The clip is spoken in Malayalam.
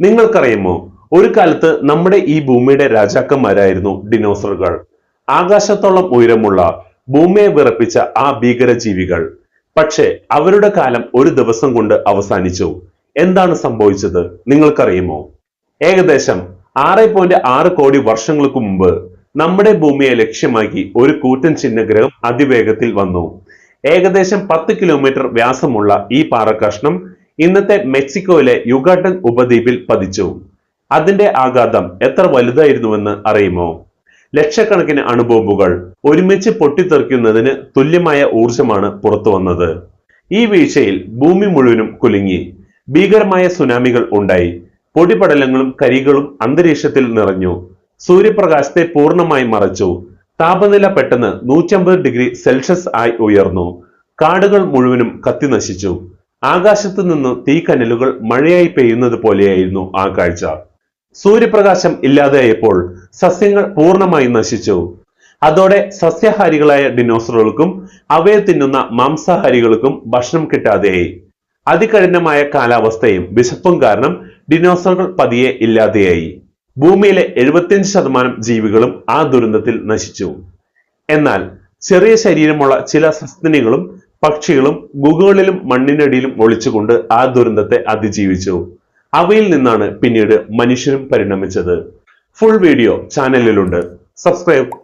നിങ്ങൾക്കറിയുമോ? ഒരു കാലത്ത് നമ്മുടെ ഈ ഭൂമിയുടെ രാജാക്കന്മാരായിരുന്നു ഡിനോസറുകൾ ആകാശത്തോളം ഉയരമുള്ള ഭൂമിയെ വിറപ്പിച്ച ആ ഭീകര ജീവികൾ പക്ഷേ അവരുടെ കാലം ഒരു ദിവസം കൊണ്ട് അവസാനിച്ചു. എന്താണ് സംഭവിച്ചത്? നിങ്ങൾക്കറിയുമോ? ഏകദേശം ആറ് പോയിന്റ് ആറ് കോടി വർഷങ്ങൾക്ക് മുമ്പ് നമ്മുടെ ഭൂമിയെ ലക്ഷ്യമാക്കി ഒരു കൂറ്റൻ ചിഹ്നഗ്രഹം അതിവേഗത്തിൽ വന്നു. ഏകദേശം പത്ത് കിലോമീറ്റർ വ്യാസമുള്ള ഈ പാറക്കഷ്ണം ഇന്നത്തെ മെക്സിക്കോയിലെ യുഗാട്ടൻ ഉപദ്വീപിൽ പതിച്ചു. അതിന്റെ ആഘാതം എത്ര വലുതായിരുന്നുവെന്ന് അറിയുമോ? ലക്ഷക്കണക്കിന് അണുബോംബുകൾ ഒരുമിച്ച് പൊട്ടിത്തെറിക്കുന്നതിന് തുല്യമായ ഊർജമാണ് പുറത്തു വന്നത്. ഈ വീഴ്ചയിൽ ഭൂമി മുഴുവനും കുലുങ്ങി. ഭീകരമായ സുനാമികൾ ഉണ്ടായി. പൊടിപടലങ്ങളും കരികളും അന്തരീക്ഷത്തിൽ നിറഞ്ഞു. സൂര്യപ്രകാശത്തെ പൂർണമായി മറച്ചു. താപനില പെട്ടെന്ന് നൂറ്റമ്പത് ഡിഗ്രി സെൽഷ്യസ് ആയി ഉയർന്നു. കാടുകൾ മുഴുവനും കത്തിനശിച്ചു. ആകാശത്തു നിന്ന് തീക്കനലുകൾ മഴയായി പെയ്യുന്നത് പോലെയായിരുന്നു ആ കാഴ്ച. സൂര്യപ്രകാശം ഇല്ലാതെയായപ്പോൾ സസ്യങ്ങൾ പൂർണമായി നശിച്ചു. അതോടെ സസ്യഹാരികളായ ഡിനോസറുകൾക്കും അവയെ തിന്നുന്ന മാംസാഹാരികൾക്കും ഭക്ഷണം കിട്ടാതെയായി. അതികഠിനമായ കാലാവസ്ഥയും വിശപ്പും കാരണം ഡിനോസറുകൾ പതിയെ ഇല്ലാതെയായി. ഭൂമിയിലെ എഴുപത്തിയഞ്ച് ശതമാനം ജീവികളും ആ ദുരന്തത്തിൽ നശിച്ചു. എന്നാൽ ചെറിയ ശരീരമുള്ള ചില സസ്തനികളും പക്ഷികളും ഗുഹകളിലും മണ്ണിനടിയിലും ഒളിച്ചുകൊണ്ട് ആ ദുരന്തത്തെ അതിജീവിച്ചു. അവയിൽ നിന്നാണ് പിന്നീട് മനുഷ്യരും പരിണമിച്ചത്. ഫുൾ വീഡിയോ ചാനലിലുണ്ട് സബ്സ്ക്രൈബ്